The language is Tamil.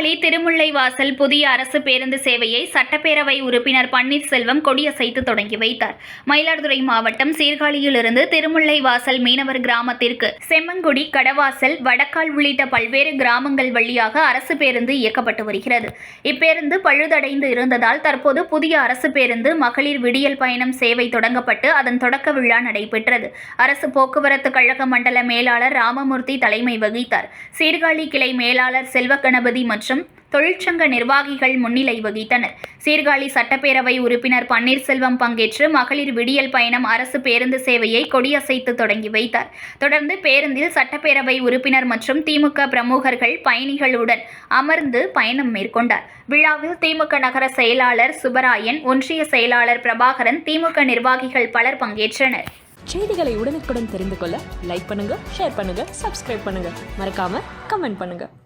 திருமுல்லைவாசல் புதிய அரசு பேருந்து சேவையை சட்டப்பேரவை உறுப்பினர் பன்னீர்செல்வம் கொடியசைத்து தொடங்கி வைத்தார். மயிலாடுதுறை மாவட்டம் சீர்காழியிலிருந்து திருமுல்லைவாசல் மீனவர் கிராமத்திற்கு செம்மங்குடி கடவாசல் வடக்கால் உள்ளிட்ட பல்வேறு கிராமங்கள் வழியாக அரசு பேருந்து இயக்கப்பட்டு வருகிறது. இப்பேருந்து பழுதடைந்து இருந்ததால் தற்போது புதிய அரசு பேருந்து மகளிர் விடியல் பயணம் சேவை தொடங்கப்பட்டு அதன் தொடக்க விழா நடைபெற்றது. அரசு போக்குவரத்து கழக மண்டல மேலாளர் ராமமூர்த்தி தலைமை வகித்தார். சீர்காழி கிளை மேலாளர் செல்வ கணபதி மற்றும் தொழிற்சங்க நிர்வாகிகள் முன்னிலை வகித்தனர். சீர்காழி சட்டப்பேரவை உறுப்பினர் பன்னீர்செல்வம் பங்கேற்று மகளிர் விடியல் பயணம் அரசு பேருந்து சேவையை கொடியசைத்து தொடங்கி வைத்தார். தொடர்ந்து பேருந்தில் சட்டப்பேரவை உறுப்பினர் மற்றும் திமுக பிரமுகர்கள் பயணிகளுடன் அமர்ந்து பயணம் மேற்கொண்டார். விழாவில் திமுக நகர செயலாளர் சுப்பராயன் ஒன்றிய செயலாளர் பிரபாகரன் திமுக நிர்வாகிகள் பலர் பங்கேற்றனர். செய்திகளை உடனுக்குடன் தெரிந்து கொள்ள லைக் பண்ணுங்க ஷேர் பண்ணுங்க சப்ஸ்கிரைப் பண்ணுங்க. மறக்காம கமெண்ட் பண்ணுங்க.